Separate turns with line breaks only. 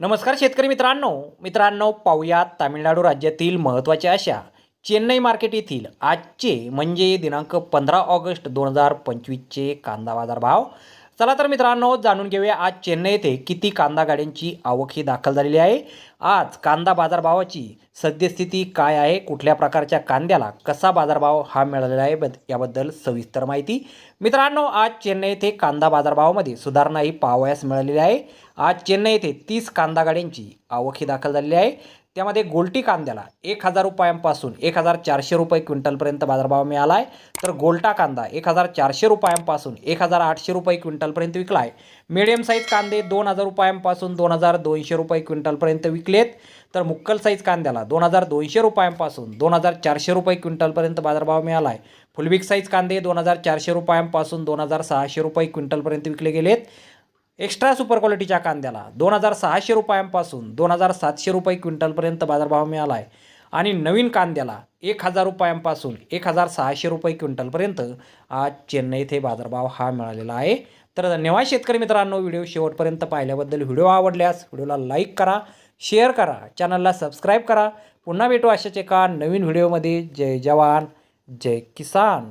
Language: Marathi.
नमस्कार शेतकरी मित्रांनो. मित्रांनो पाहूयात तामिळनाडू राज्यातील महत्त्वाच्या अशा चेन्नई मार्केट येथील आजचे म्हणजे दिनांक पंधरा ऑगस्ट दोन हजार पंचवीसचे कांदा बाजार भाव चला तर मित्रांनो जाणून घेऊया आज चेन्नई येथे किती कांदा गाड्यांची आवक ही दाखल झालेली आहे. आज कांदा बाजारभावाची सद्यस्थिती काय आहे? कुठल्या प्रकारच्या कांद्याला कसा बाजारभाव हा मिळालेला आहे? बद याबद्दल सविस्तर माहिती. मित्रांनो आज चेन्नई येथे कांदा बाजारभावामध्ये सुधारणा ही पाहावयास मिळालेली आहे. आज चेन्नई येथे तीस कांदा गाड्यांची आवक ही दाखल झालेली आहे. त्यामध्ये गोल्टी कांद्याला एक हजार रुपयांपासून एक हजार चारशे रुपये क्विंटलपर्यंत बाजारभाव मिळाला आहे तर गोल्टा कांदा एक हजार चारशे रुपयांपासून एक हजार आठशे रुपये क्विंटलपर्यंत विकला आहे मिडियम साईज कांदे दोन हजार रुपयांपासून दोन हजार दोनशे रुपये क्विंटलपर्यंत विकलेत. तर मुक्कल साईज कांद्याला दोन हजार दोनशे रुपयांपासून दोन हजार चारशे रुपये क्विंटलपर्यंत बाजारभाव मिळाला आहे फुलविक साईज कांदे दोन हजार चारशे रुपयांपासून दोन हजार सहाशे रुपये क्विंटलपर्यंत विकले गेलेत. एक्स्ट्रा सुपर क्वालिटीच्या कांद्याला दोन हजार सहाशे रुपयांपासून दोन हजार सातशे रुपये क्विंटलपर्यंत बाजारभाव मिळाला आहे आणि नवीन कांद्याला एक हजार रुपयांपासून एक हजार सहाशे रुपये क्विंटलपर्यंत आज चेन्नई येथे बाजारभाव हा मिळालेला आहे. तर धन्यवाद शेतकरी मित्रांनो व्हिडिओ शेवटपर्यंत पाहिल्याबद्दल व्हिडिओ आवडल्यास व्हिडिओला लाईक करा शेअर करा चॅनलला सबस्क्राईब करा. पुन्हा भेटू अशाच एका नवीन व्हिडिओमध्ये. जय जवान जय किसान.